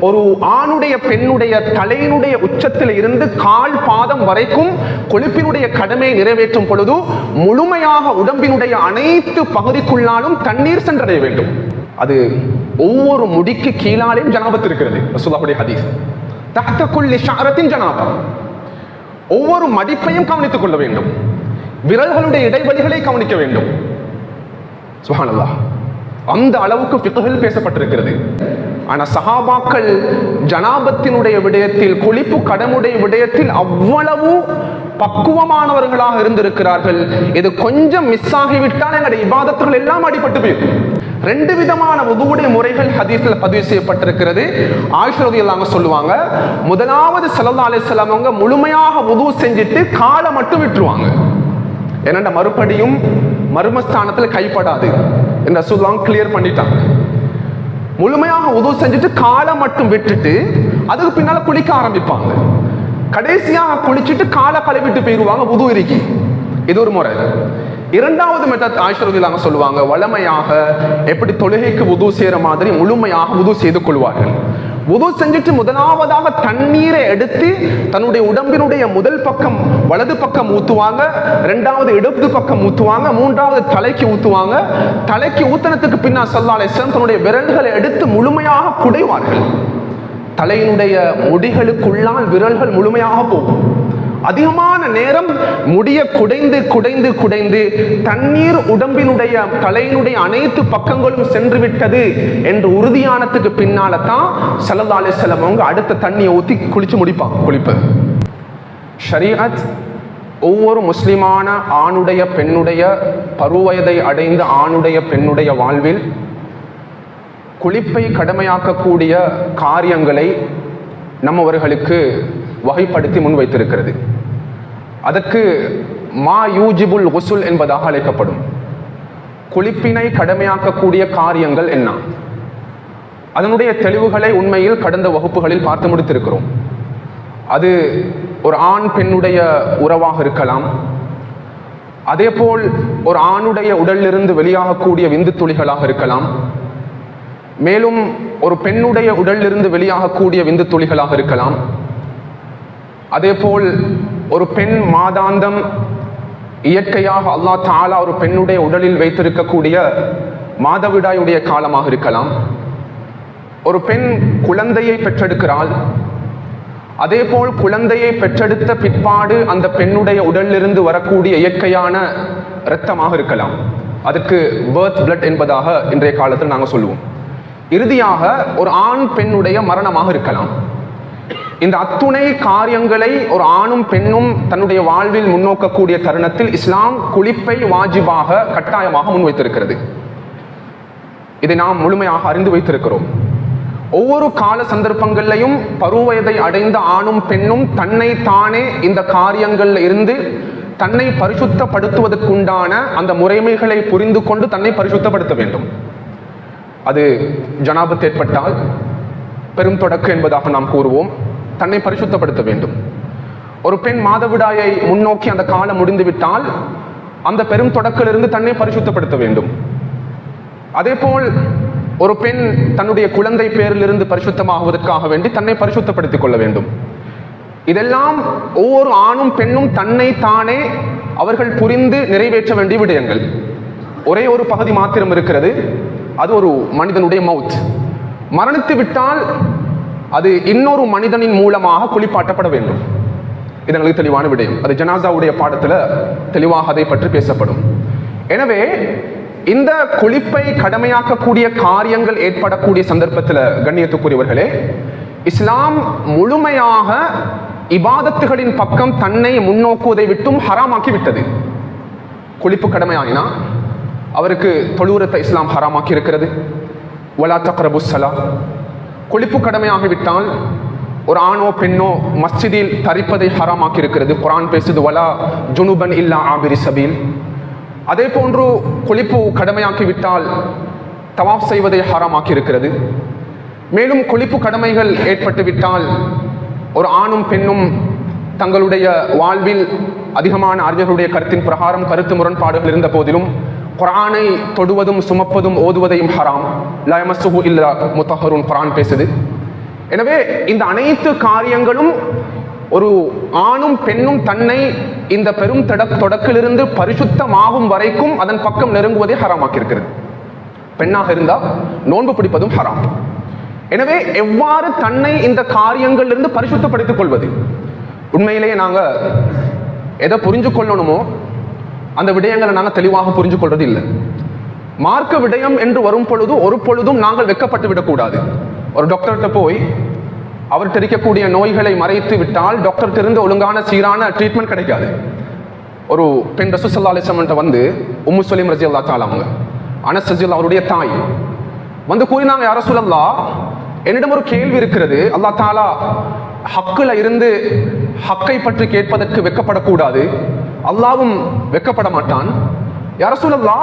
ஒரு ஆணுடைய பெண்ணுடைய தலையினுடைய உச்சத்தில் இருந்து கால் பாதம் வரைக்கும் கொழுப்பினுடைய கடமையை நிறைவேற்றும் பொழுது முழுமையாக உடம்பினுடைய அனைத்து பகுதிக்குள்ளாலும் தண்ணீர் சென்றடைய வேண்டும். அது ஒவ்வொரு முடிக்கு கீழாலையும் ஜனாபத்து இருக்கிறது. ரசூலுல்லாஹுடைய ஹதீஸ். தஹ்த குல்லி ஷஅரத்தின் ஒவ்வொரு மடிப்பையும் கவனித்துக் கொள்ள வேண்டும். விரல்களுடைய இடைவெளிகளை கவனிக்க வேண்டும். சுப்ஹானல்லாஹ் அந்த அளவுக்கு ஃபிக்ஹில் பேசப்பட்டிருக்கிறது. ஆனால் சஹாபாக்கள் ஜனாபத்தினுடைய விடயத்தில் குளிப்பு கடமுடைய விடயத்தில் அவ்வளவு பக்குவமானவர்களாக இருந்திருக்கிறார்கள். இது கொஞ்சம் மிஸ் ஆகிவிட்டால் எங்களுடைய விவாதத்துகள் எல்லாம் அடிபட்டு போயிருக்கும் ரெண்டு விதமான உதுவுடைய முறைகள் ஹதீஸ்ல பதிவு செய்யப்பட்டிருக்கிறது. ஆயுஷரதி இல்லாமல் சொல்லுவாங்க முதலாவது சல்லா அலிஸ்லாம் அவங்க முழுமையாக உது செஞ்சுட்டு காலை மட்டும் விட்டுருவாங்க. ஏன்னா மறுபடியும் மர்மஸ்தானத்தில் கைப்படாது. என்ற சொல்லுவாங்க கிளியர் பண்ணிட்டாங்க. முழுமையாக உதவு செஞ்சுட்டு காலை மட்டும் விட்டுட்டு அதுக்கு பின்னால குளிக்க ஆரம்பிப்பாங்க. கடைசியாக குளிச்சுட்டு காலை கழுவிட்டு போயிடுவாங்க உது இருக்கி இது ஒரு முறை. இரண்டாவது மெத்தட் ஆயுஷரதிலாங்க சொல்லுவாங்க வளமையாக எப்படி தொழுகைக்கு உது செய்யற மாதிரி முழுமையாக உது செய்து கொள்வார்கள். உது செஞ்சுட்டு முதலாவதாக தண்ணீரை எடுத்து தன்னுடைய உடம்பினுடைய முதல் பக்கம் வலது பக்கம் ஊத்துவாங்க ரெண்டாவது இடது பக்கம் ஊத்துவாங்க மூன்றாவது தலைக்கு ஊத்துவாங்க. தலைக்கு ஊத்தனத்துக்கு பின்னா சல்லாலை தன்னுடைய விரல்களை எடுத்து முழுமையாக குடைவார்கள். தலையினுடைய முடிகளுக்குள்ளால் விரல்கள் முழுமையாக போகும். அதிகமான நேரம் முடிய குடைந்து குடைந்து குடைந்து தண்ணீர் உடம்பினுடைய தலையினுடைய அனைத்து பக்கங்களும் சென்று விட்டது என்று உறுதியானத்துக்கு பின்னால தான் சல்லல்லா அலிஸ்லாம் அவங்க அடுத்த தண்ணியை ஊத்தி குளிச்சு முடிப்பாங்க. குளிப்பது. ஷரீஅத் ஒவ்வொரு முஸ்லிமான ஆணுடைய பெண்ணுடைய பருவயதை அடைந்த ஆணுடைய பெண்ணுடைய வாழ்வில் குளிப்பை கடமையாக்கக்கூடிய காரியங்களை நம்மவர்களுக்கு வகைப்படுத்தி முன்வைத்திருக்கிறது. அதற்கு மா யூஜிபுல் உசுல் என்பதாக அழைக்கப்படும். குளிப்பினை கடமையாக்கக்கூடிய காரியங்கள் என்ன? அதனுடைய தெளிவுகளை உண்மையில் கடந்த வகுப்புகளில் பார்த்து முடித்திருக்கிறோம். அது ஒரு ஆண் பெண்ணுடைய உறவாக இருக்கலாம். அதேபோல் ஒரு ஆணுடைய உடலிலிருந்து வெளியாகக்கூடிய விந்து துளிகளாக இருக்கலாம். மேலும் ஒரு பெண்ணுடைய உடலிலிருந்து வெளியாகக்கூடிய விந்து துளிகளாக இருக்கலாம். அதேபோல் ஒரு பெண் மாதாந்தம் இயற்கையாக அல்லா தாலா ஒரு பெண்ணுடைய உடலில் வைத்திருக்கக்கூடிய மாதவிடாயுடைய காலமாக இருக்கலாம். ஒரு பெண் குழந்தையை பெற்றெடுக்கிறாள். அதேபோல் குழந்தையை பெற்றெடுத்த பிற்பாடு அந்த பெண்ணுடைய உடலிலிருந்து வரக்கூடிய இயற்கையான இரத்தமாக இருக்கலாம். அதுக்கு பேர்த் பிளட் என்பதாக இன்றைய காலத்தில் நாங்கள் சொல்லுவோம். இறுதியாக ஒரு ஆண் பெண்ணுடைய மரணமாக இருக்கலாம். இந்த அத்துணை காரியங்களை ஒரு ஆணும் பெண்ணும் தன்னுடைய வாழ்வில் முன்னோக்கக்கூடிய தருணத்தில் இஸ்லாம் குளிப்பை வாஜிபாக கட்டாயமாக முன்வைத்திருக்கிறது. இதை நாம் முழுமையாக அறிந்து வைத்திருக்கிறோம். ஒவ்வொரு கால சந்தர்ப்பங்களிலையும் பருவயதை அடைந்த ஆணும் பெண்ணும் தன்னை தானே இந்த காரியங்கள்ல இருந்து தன்னை பரிசுத்தப்படுத்துவதற்குண்டான அந்த முறைமைகளை புரிந்து கொண்டு தன்னை பரிசுத்தப்படுத்த வேண்டும். அது ஜனாபத் ஏற்பட்டால் பெரும் தொடக்கு என்பதாக நாம் கூறுவோம். தன்னை பரிசுத்தப்படுத்த வேண்டும். ஒரு பெண் மாதவிடாயை முன்னோக்கி அந்த காலம் முடிந்துவிட்டால் அந்த பெரும் தொடக்கிலிருந்து தன்னை பரிசுத்தப்படுத்த வேண்டும். அதேபோல் ஒரு பெண் தன்னுடைய குழந்தை பேரிலிருந்து பரிசுத்தமாகுவதற்காக வேண்டி தன்னை பரிசுத்தப்படுத்திக் கொள்ள வேண்டும். இதெல்லாம் ஒவ்வொரு ஆணும் பெண்ணும் தன்னை தானே அவர்கள் புரிந்து நிறைவேற்ற வேண்டிய விடயங்கள். ஒரே ஒரு பகுதி மாத்திரம் இருக்கிறது. அது ஒரு மனிதனுடைய மவுத். மரணித்து விட்டால் அது இன்னொரு மனிதனின் மூலமாக குளிப்பாட்டப்பட வேண்டும். இது எங்களுக்கு தெளிவான விடயம். அது ஜனாசாவுடைய பாடத்தில் தெளிவாக அதை பற்றி பேசப்படும். எனவே இந்த குளிப்பை கடமையாக்கக்கூடிய காரியங்கள் ஏற்படக்கூடிய சந்தர்ப்பத்தில் கண்ணியத்துக்குரியவர்களே இஸ்லாம் முழுமையாக இபாதத்துகளின் பக்கம் தன்னை முன்னோக்குவதை விட்டும் ஹராமாக்கி விட்டது குளிப்பு கடமையாயினா அவருக்கு தொழுவுரத்தை இஸ்லாம் ஹராமாக்கி இருக்கிறது வலா தக்ரபு சலா குளிப்பு கடமையாகிவிட்டால் ஒரு ஆணோ பெண்ணோ மஸ்ஜிதில் தரிப்பதை ஹராமாக்கி இருக்கிறது குரான் பேசுது வலா ஜுனுபன் இல்லா ஆபிரி சபீல். அதே போன்று குளிப்பு கடமையாக்கிவிட்டால் தவாப் செய்வதை ஹராமாக்கி இருக்கிறது மேலும் குளிப்பு கடமைகள் ஏற்பட்டுவிட்டால் ஒரு ஆணும் பெண்ணும் தங்களுடைய வாழ்வில் அதிகமான அறிஞர்களுடைய கருத்தின் பிரகாரம் கருத்து முரண்பாடுகள் இருந்த போதிலும் குரானை தொடுவதும் சுமப்பதும் ஓதுவதையும் ஹராம். லயமசுஹு இல்லா முத்தஹருன் குரான் பேசுது. எனவே இந்த அனைத்து காரியங்களும் ஒரு ஆணும் பெண்ணும் தன்னை இந்த பெரும் தட தொடக்கிலிருந்து பரிசுத்தமாகும் வரைக்கும் அதன் பக்கம் நெருங்குவதை ஹராமாக்கியிருக்கிறது. பெண்ணாக இருந்தால் நோன்பு பிடிப்பதும் ஹராம். எனவே எவ்வாறு தன்னை இந்த காரியங்களிலிருந்து பரிசுத்தப்படுத்திக் கொள்வது? உண்மையிலேயே நாங்கள் எதை புரிஞ்சு கொள்ளணுமோ அந்த விடயங்களை நாங்கள் தெளிவாக புரிஞ்சு கொள்வது இல்லை. மார்க்க விடயம் என்று வரும் பொழுது ஒரு பொழுதும் நாங்கள் வெக்கப்பட்டு விடக்கூடாது. ஒரு டாக்டர்கிட்ட போய் அவர்கிட்ட இருக்கக்கூடிய நோய்களை மறைத்து விட்டால் டாக்டர்கிட்ட இருந்து ஒழுங்கான சீரான ட்ரீட்மெண்ட் கிடைக்காது. ஒரு பெண் ரசூசல்லா அலிசம்ட்ட வந்து உம்மு சொலிம் ரஜி அல்லா தாலா அவங்க அனஸ் ரஜி அவருடைய தாய் வந்து கூறினாங்க யார சொல்லல்லா என்னிடம் ஒரு கேள்வி இருக்கிறது. அல்லா தாலா ஹக்குல இருந்து ஹக்கை பற்றி கேட்பதற்கு வெக்கப்படக்கூடாது அல்லாவும் வெக்கப்பட மாட்டான் யார சொல்லல்லா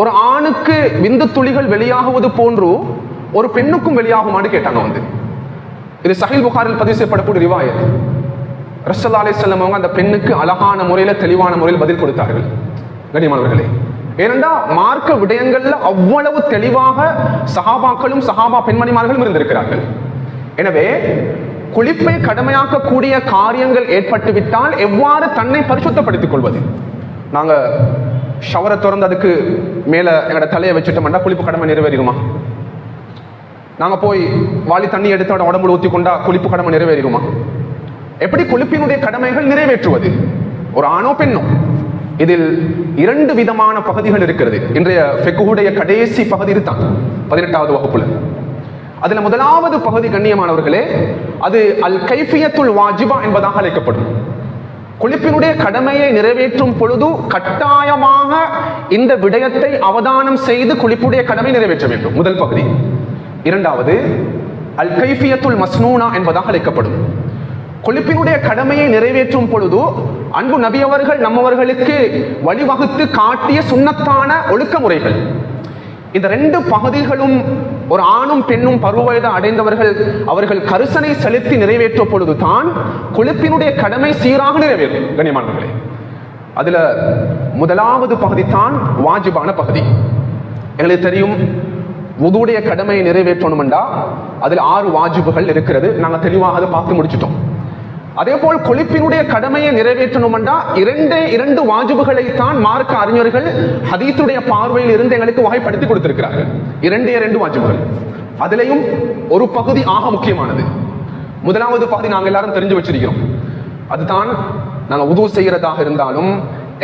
ஒரு ஆணுக்கு விந்து துளிகள் வெளியாகுவது போன்று ஒரு பெண்ணுக்கும் வெளியாகுமான்னு கேட்டாங்க வந்து. இது சஹில் புகாரில் பதிவு செய்யப்படக்கூடிய ரிவாயத். ரசல்லா அலிஸ்லாம் அவங்க அந்த பெண்ணுக்கு அழகான முறையில தெளிவான முறையில் பதில் கொடுத்தார்கள். கனிமானவர்களே ஏனென்றா மார்க்க விடயங்கள்ல அவ்வளவு தெளிவாக சஹாபாக்களும் சஹாபா பெண்மணிமார்களும் இருந்திருக்கிறார்கள். எனவே குளிப்பை கடமையாக்கக்கூடிய காரியங்கள் ஏற்பட்டுவிட்டால் எவ்வாறு தன்னை பரிசுத்தப்படுத்திக் கொள்வது? நாங்க ஷவரை திறந்து அதுக்கு மேல எங்களோட தலையை வச்சுட்டோம்னா குளிப்பு கடமை நிறைவேறிடுமா? நாங்க போய் வாளி தண்ணி எடுத்தோட உடம்புல ஊத்தி கொண்டா குளிப்பு கடமை நிறைவேறிடுமா? எப்படி குளிப்பினுடைய கடமைகள் நிறைவேற்றுவது? ஒரு ஆணோ பெண்ணோ? இதில் இரண்டு விதமான பகுதிகள் இருக்கிறது. இன்றைய ஃபெக்குடைய கடைசி பகுதி தான் பதினெட்டாவது வகுப்புல. அதுல முதலாவது பகுதி கண்ணியமானவர்களே அது அல் கைஃபியத்துல் வாஜிபா என்பதாக அழைக்கப்படும். குளிப்பினுடைய கடமையை நிறைவேற்றும் பொழுது கட்டாயமாக இந்த விடயத்தை அவதானம் செய்து குளிப்புடைய கடமை நிறைவேற்ற வேண்டும். முதல் பகுதி. இரண்டாவது அல் கைஃபியத்துல் மஸ்னூனா என்பதாக அழைக்கப்படும். கொழுப்பினுடைய கடமையை நிறைவேற்றும் பொழுது அன்பு நபியவர்கள் நம்மவர்களுக்கு வழிவகுத்து காட்டிய சுண்ணத்தான ஒழுக்க முறைகள். இந்த ரெண்டு பகுதிகளும் ஒரு ஆணும் பெண்ணும் பருவவயது அடைந்தவர்கள் அவர்கள் கரிசனை செலுத்தி நிறைவேற்ற பொழுது தான் குளிப்பினுடைய கடமை சீராக நிறைவேறும் கண்ணியமானவர்களே. அதுல முதலாவது பகுதி தான் வாஜிபான பகுதி. எங்களுக்கு தெரியும் உதுடைய கடமையை நிறைவேற்றணும்டா அதில் ஆறு வாஜிபுகள் இருக்கிறது. நாங்கள் தெளிவாக அதை பார்த்து முடிச்சிட்டோம். அதே போல் கொழிப்பினுடைய கடமையை நிறைவேற்றணும்டா இரண்டே இரண்டு வாஜிபுகளை தான் மார்க்க அறிஞர்கள் ஹதீத்துடைய பார்வையில் இருந்து எங்களுக்கு வகைப்படுத்தி கொடுத்திருக்கிறார்கள். இரண்டே இரண்டு வாஜிபுகள். அதுலேயும் ஒரு பகுதி ஆக முக்கியமானது. முதலாவது பகுதி நாங்கள் எல்லாரும் தெரிஞ்சு வச்சிருக்கிறோம். அதுதான் நாங்கள் உதவு செய்யறதாக இருந்தாலும்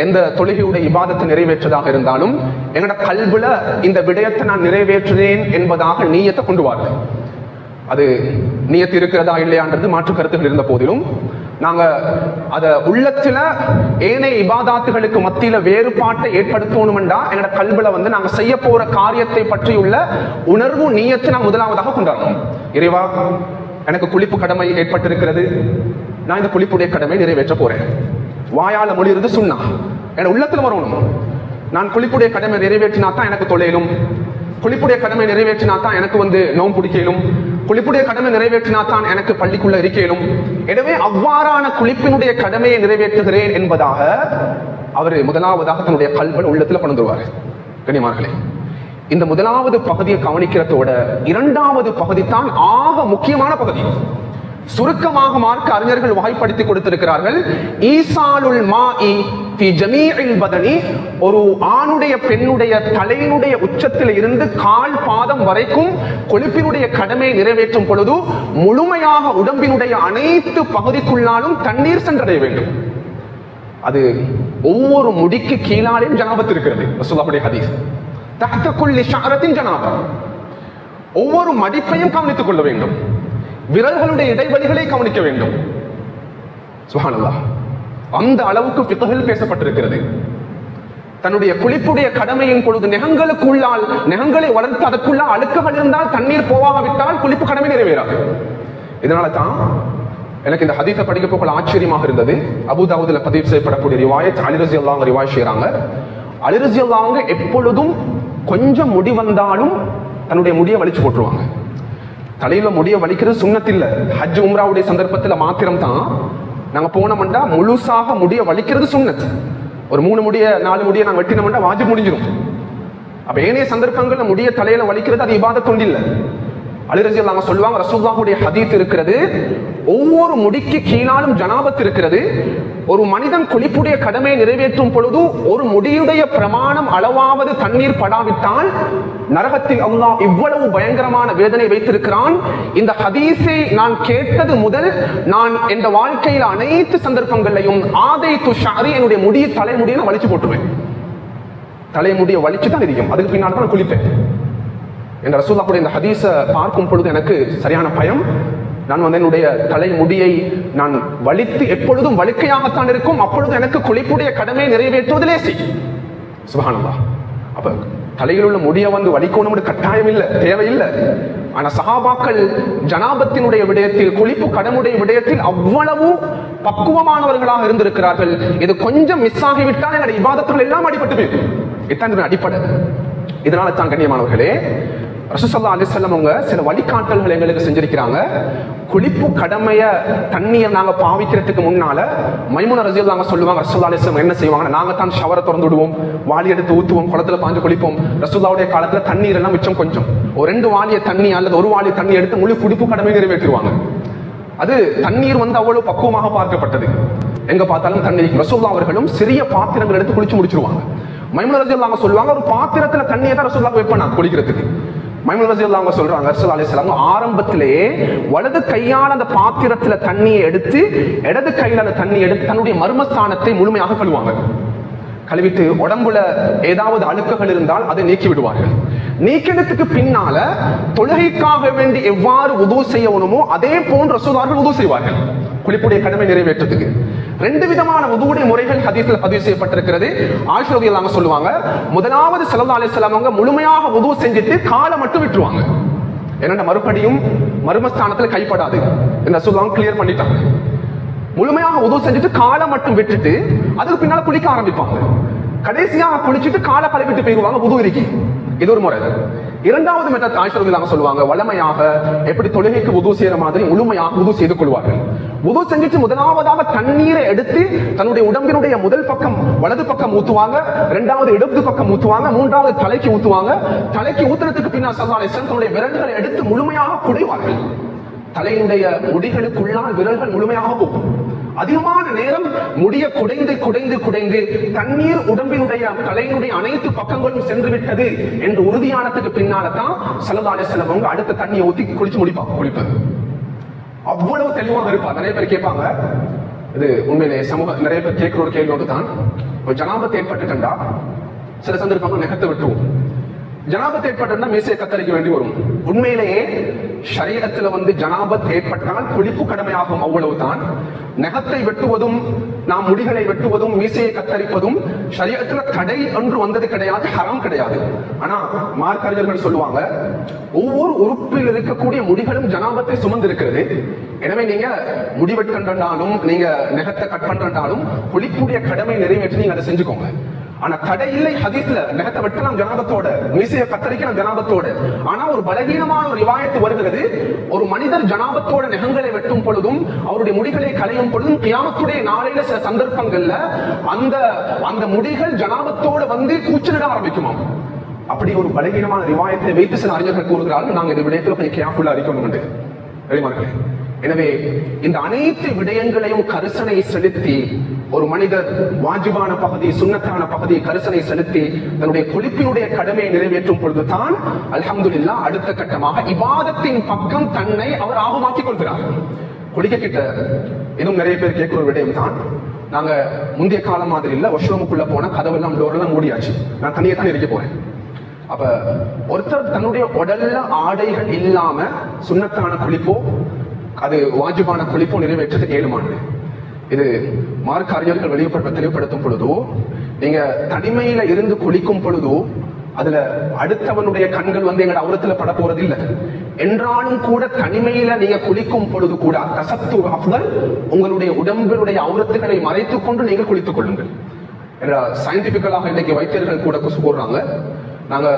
எந்த தொழுகையுடைய இபாதத்தை நிறைவேற்றதாக இருந்தாலும் எங்களோட கல்வில இந்த விடயத்தை நான் நிறைவேற்றுறேன் என்பதாக நீயத்தை கொண்டு வார்கள் அது நியத்து இருக்கிறதா இல்லையான்றது மாற்று கருத்துகள் இருந்த போதிலும் நாங்க அத உள்ளத்துல ஏனைய இபாதாத்துகளுக்கு மத்தியில வேறுபாட்டை ஏற்படுத்தணும்டா எங்களோட கல்வில வந்து நாங்க செய்ய போற காரியத்தை பற்றியுள்ள உணர்வு நீயத்தை நான் முதலாவதாக கொண்டாடணும் இறைவா எனக்கு குளிப்பு கடமை ஏற்பட்டிருக்கிறது. நான் இந்த குளிப்புடைய கடமை நிறைவேற்ற போறேன். வாயால மொழியிருந்து சொன்னா என் உள்ளத்துல வரணும். நான் குளிப்புடைய கடமை நிறைவேற்றினா தான் எனக்கு தொழிலும். குளிப்புடைய கடமை நிறைவேற்றினா தான் எனக்கு வந்து நோம் பிடிக்கலும் குளிப்புடைய கடமை நிறைவேற்றினா தான் எனக்கு பள்ளிக்குள்ள இருக்கலும் எனவே அவ்வாறான குளிப்பினுடைய கடமையை நிறைவேற்றுகிறேன் என்பதாக அவர் முதலாவதாக தன்னுடைய கல்வன் உள்ளத்துல கொண்டு வருவார் கனிமார்களே இந்த முதலாவது பகுதியை கவனிக்கிறதோட இரண்டாவது பகுதி தான் ஆக முக்கியமான பகுதி. சுருக்கமாக மார்க்க அறிஞர்கள் வகைப்படுத்தி கொடுத்திருக்கிறார்கள் ஈசாலுல் மா ஒரு ஆணுடைய பெண்ணுடைய தலையினுடைய உச்சத்தில் இருந்து கால் பாதம் வரைக்கும் கொழுப்பினுடைய கடமை நிறைவேற்றும் பொழுது முழுமையாக உடம்பினுடைய அனைத்து பகுதிக்குள்ளாலும் தண்ணீர் சென்றடைய வேண்டும். அது ஒவ்வொரு முடிக்கு கீழாலையும் ஜனாபத்திருக்கிறது இருக்கிறது. ரசூலுல்லாஹுடைய ஹதீஸ். தஹ்த குல்லி ஷஅரத்தின் ஒவ்வொரு மடிப்பையும் கவனித்துக் கொள்ள வேண்டும். விரல்களுடைய இடைவெளிகளை கவனிக்க வேண்டும். சுஹானல்லாஹ். அந்த அளவுக்கு பித்தகில் பேசப்பட்டிருக்கிறது. தன்னுடைய குளிப்புடைய கடமையின் பொழுது நெகங்களுக்குள்ளால் நெகங்களை வளர்த்து அதற்குள்ள அழுக்குகள் இருந்தால் தண்ணீர் போகாவிட்டால் குளிப்பு கடமை நிறைவேறாது. இதனால தான் எனக்கு இந்த ஹதீஸை படிக்க போக ஆச்சரியமாக இருந்தது. அபுதாபுதில் பதிவு செய்யப்படக்கூடிய ரிவாயத் அலிரசி அல்லாங்க ரிவாய் செய்யறாங்க அலிரசி அல்லாங்க எப்பொழுதும் கொஞ்சம் முடி வந்தாலும் தன்னுடைய முடியை வலிச்சு போட்டுருவாங்க. தலையில முடிய வலிக்கிறது சுண்ணத்தில்ல ஹஜ் உம்ராவுடைய சந்தர்ப்பத்தில் மாத்திரம் தான் நாங்க போனோம்டா முழுசாக முடிய வலிக்கிறது சுண்ணத் ஒரு மூணு முடிய நாலு முடிய நாங்க வெட்டினோம்டா வாஜி முடிஞ்சிடும் அப்ப ஏனைய சந்தர்ப்பங்களில் முடிய தலையில வலிக்கிறது அது இபாத தொண்டில்ல. அலிரஜி அல்லாம சொல்லுவாங்க ரசூல்லாவுடைய ஹதீத் இருக்கிறது ஒவ்வொரு முடிக்கு கீழாலும் ஜனாபத் இருக்கிறது. ஒரு மனிதன் குளிப்புடைய கடமையை நிறைவேற்றும் பொழுது ஒரு முடியுடைய பிரமாணம் அளவாவது தண்ணீர் படாவிட்டால் நரகத்தில் அல்லாஹ் இவ்வளவு பயங்கரமான வேதனை வைத்திருக்கிறான். இந்த ஹதீஸை நான் கேட்டது முதல் நான் என் வாழ்க்கையில் அனைத்து சந்தர்ப்பங்களையும் ஆதை துஷாரி என்னுடைய முடிய தலைமுடியை நான் வலிச்சு போட்டுவேன் தலைமுடியை வலிச்சு தான் இருக்கும் அதுக்கு பின்னால் தான் குளிப்பேன். என் ரசூல்லாக்குடைய இந்த ஹதீஸை பார்க்கும் பொழுது எனக்கு சரியான பயம். நான் வந்து என்னுடைய தலைமுடியை நான் வலித்து எப்பொழுதும் வலிக்கையாகத்தான் இருக்கும். அப்பொழுது எனக்கு குளிப்புடைய கடமையை நிறைவேற்றுவது லேசி சுபானந்தா அப்ப தலையில் உள்ள முடியை வந்து வலிக்கணும்னு கட்டாயம் இல்லை தேவையில்லை. ஆனா சஹாபாக்கள் ஜனாபத்தினுடைய விடயத்தில் குளிப்பு கடமுடைய விடயத்தில் அவ்வளவு பக்குவமானவர்களாக இருந்திருக்கிறார்கள். இது கொஞ்சம் மிஸ் ஆகிவிட்டால் என்னுடைய விவாதத்துகள் எல்லாம் அடிபட்டு போயிருக்கும் இத்தான் அடிப்படை. இதனால தான் கண்ணியமானவர்களே ரசூசல்லா அலிசல்லம் அவங்க சில வழிகாட்டல்கள் எங்களுக்கு செஞ்சிருக்கிறாங்க. குளிப்பு கடமைய தண்ணியை நாங்க பாவிக்கிறதுக்கு முன்னால மைமுன ரசியல் நாங்க சொல்லுவாங்க ரசூல்லா அலிஸ்லம் என்ன செய்வாங்க நாங்க தான் ஷவரை திறந்து விடுவோம் வாளி எடுத்து ஊத்துவோம் குளத்துல பாஞ்சு குளிப்போம். ரசூல்லாவுடைய காலத்துல தண்ணீர் எல்லாம் மிச்சம் கொஞ்சம். ஒரு ரெண்டு வாளிய தண்ணி அல்லது ஒரு வாளி தண்ணி எடுத்து முழு குளிப்பு கடமை நிறைவேற்றுவாங்க அது தண்ணீர் வந்து அவ்வளவு பக்குவமாக பார்க்கப்பட்டது. எங்க பார்த்தாலும் தண்ணீர் ரசூல்லா அவர்களும் சிறிய பாத்திரங்கள் எடுத்து குளிச்சு முடிச்சிருவாங்க. மைமுன ரசியல் நாங்க சொல்லுவாங்க ஒரு பாத்திரத்துல தண்ணியை தான் ரசூல்லா வைப்பேன் குளிக்கிறதுக்கு. மைமுல் ரசியல் அவங்க சொல்றாங்க ரசூல் அலிஸ்லாம் ஆரம்பத்திலேயே வலது கையால் அந்த பாத்திரத்துல தண்ணியை எடுத்து இடது கையில அந்த தண்ணி எடுத்து தன்னுடைய மர்மஸ்தானத்தை முழுமையாக கழுவாங்க கழுவிட்டு உடம்புல ஏதாவது அழுக்குகள் இருந்தால் அதை நீக்கி விடுவார்கள். நீக்கினத்துக்கு பின்னால தொழுகைக்காக வேண்டி எவ்வாறு உதவு செய்யணுமோ அதே போன்று ரசூதார்கள் உதவு செய்வார்கள். குளிப்புடைய கடமை நிறைவேற்றத்துக்கு. ரெண்டு விதமான உதவுடைய முறைகள் ஹதீஸில் பதிவு செய்யப்பட்டிருக்கிறது. ஆயுஷ் இல்லாம சொல்லுவாங்க முதலாவது சல்லா அலிஸ்லாம் அவங்க முழுமையாக உதவு செஞ்சுட்டு காலை மட்டும் விட்டுருவாங்க. என்னென்ன மறுபடியும் மர்மஸ்தானத்தில் கைப்படாது. இந்த சொல்லுவாங்க கிளியர் பண்ணிட்டாங்க. முழுமையாக உதவு செஞ்சுட்டு காலை மட்டும் விட்டுட்டு அதுக்கு பின்னால குளிக்க ஆரம்பிப்பாங்க. கடைசியாக குளிச்சுட்டு காலை கழுவிட்டு போயிடுவாங்க புது இருக்கி இது ஒரு முறை. இரண்டாவது மெத்தட் ஆயிஷரவில்லாம சொல்லுவாங்க வளமையாக எப்படி தொழுகைக்கு உதவு செய்யற மாதிரி முழுமையாக உதவு செய்து கொள்வார்கள். உதவு செஞ்சுட்டு முதலாவதாக தண்ணீரை எடுத்து தன்னுடைய உடம்பினுடைய முதல் பக்கம் வலது பக்கம் ஊத்துவாங்க இரண்டாவது இடது பக்கம் ஊத்துவாங்க மூன்றாவது தலைக்கு ஊத்துவாங்க. தலைக்கு ஊத்துறதுக்கு பின்னால் சல்லாலை தன்னுடைய விரல்களை எடுத்து முழுமையாக குடைவார்கள். தலையினுடைய முடிகளுக்குள்ளால் விரல்கள் முழுமையாக போகும். அதிகமான நேரம் முடிய குடைந்து குடைந்து குடைந்து தண்ணீர் உடம்பினுடைய தலையினுடைய அனைத்து பக்கங்களும் சென்று விட்டது என்று உறுதியானதுக்கு பின்னால தான் சலதாலே செலவங்க அடுத்த தண்ணியை ஊத்தி குளிச்சு முடிப்பாங்க குளிப்பது. அவ்வளவு தெளிவாக இருப்பா. நிறைய பேர் கேட்பாங்க இது உண்மையிலே சமூக நிறைய பேர் கேட்கிற ஒரு கேள்வியோடு தான். ஒரு ஏற்பட்டு கண்டா சில சந்தர்ப்பங்கள் நெகத்தை விட்டுவோம் ஜனாபத்தை ஏற்பட்டுன்னா மீசையை கத்தரிக்க வேண்டி வரும். உண்மையிலேயே சரீரத்துல வந்து ஜனாபத் ஏற்பட்டால் குளிப்பு கடமையாகும் அவ்வளவுதான். நகத்தை வெட்டுவதும் நாம் முடிகளை வெட்டுவதும் மீசையை கத்தரிப்பதும் ஷரீரத்துல தடை என்று வந்தது கிடையாது ஹரம் கிடையாது. ஆனா மார்க்கறிஞர்கள் சொல்லுவாங்க ஒவ்வொரு உறுப்பில் இருக்கக்கூடிய முடிகளும் ஜனாபத்தை சுமந்து இருக்கிறது எனவே நீங்க முடிவெட்டாலும் நீங்க நெகத்தை கட் பண்றாலும் குளிப்புடைய கடமை நிறைவேற்றி நீங்க அதை செஞ்சுக்கோங்க. ஆனா தடை இல்லை ஹதீஸ்ல. நெகத்தை வெட்டலாம் ஜனாபத்தோட. மீசைய கத்தரிக்கலாம் ஜனாபத்தோட. ஆனா ஒரு பலகீனமான ஒரு ரிவாயத்து வருகிறது. ஒரு மனிதர் ஜனாபத்தோட நெகங்களை வெட்டும் பொழுதும் அவருடைய முடிகளை களையும் பொழுதும் கியாமத்துடைய நாளையில சில சந்தர்ப்பங்கள்ல அந்த அந்த முடிகள் ஜனாபத்தோட வந்து கூச்சலிட ஆரம்பிக்குமாம். அப்படி ஒரு பலகீனமான ரிவாயத்தை வைத்து சில அறிஞர்கள் கூறுகிறார்கள் நாங்க இந்த விடயத்துல கொஞ்சம் கேர்ஃபுல்லா இருக்கணும் என்று. வெளிமார்களே எனவே இந்த அனைத்து விடயங்களையும் கரிசனை செலுத்தி ஒரு மனிதர் வாஜிபான பகுதி சுண்ணத்தான பகுதி கரிசனை செலுத்தி தன்னுடைய கொழுப்பினுடைய கடமையை நிறைவேற்றும் பொழுதுதான் அல்ஹம்துலில்லாஹ் அடுத்த கட்டமாக இவாதத்தின் பக்கம் தன்னை அவர் ஆபமாக்கிக் கொள்கிறார். குடிக்க கிட்ட இன்னும் நிறைய பேர் கேட்கிற ஒரு விடயம் தான் நாங்க முந்தைய காலம் மாதிரி இல்ல வாஷ்ரூமுக்குள்ள போனா கதவெல்லாம் டோரெல்லாம் மூடியாச்சு. நான் தனியே தான் இருக்க போறேன். அப்ப ஒருத்தர் தன்னுடைய உடல்ல ஆடைகள் இல்லாம சுண்ணத்தான குளிப்போ அது வாஜிபான குளிப்பும் நிறைவேற்றது ஏழு ஏழுமானது. இது மார்க் அறிஞர்கள் வெளிப்படுத்த தெளிவுபடுத்தும் பொழுதோ நீங்க தனிமையில இருந்து குளிக்கும் பொழுதோ அதுல அடுத்தவனுடைய கண்கள் வந்து எங்க அவரத்துல பட போறது இல்ல என்றாலும் கூட தனிமையில நீங்க குளிக்கும் பொழுது கூட தசத்து அஃதல் உங்களுடைய உடம்பினுடைய அவுரத்துகளை மறைத்துக் கொண்டு நீங்க குளித்துக் கொள்ளுங்கள். சயின்டிபிக்கலாக இன்னைக்கு வைத்தியர்கள் கூட கொசு போடுறாங்க நாங்க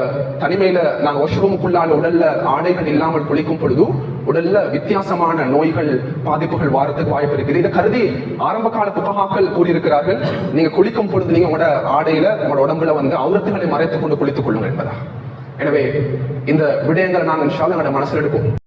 தனிமையில நாங்க வாஷ்ரூமுக்குள்ளால உடல்ல ஆடைகள் இல்லாமல் குளிக்கும் பொழுது உடல்ல வித்தியாசமான நோய்கள் பாதிப்புகள் வாரத்துக்கு வாய்ப்பு இருக்குது. இதை கருதி ஆரம்ப கால புத்தகாக்கள் கூறியிருக்கிறார்கள். நீங்க குளிக்கும் பொழுது நீங்க உங்களோட ஆடையில உங்களோட உடம்புல வந்து அவுரத்துகளை மறைத்துக் கொண்டு குளித்துக் கொள்ளுங்கள் என்பதா எனவே இந்த விடயங்களை நாங்கள் இன்ஷா எங்களோட மனசுல எடுப்போம்.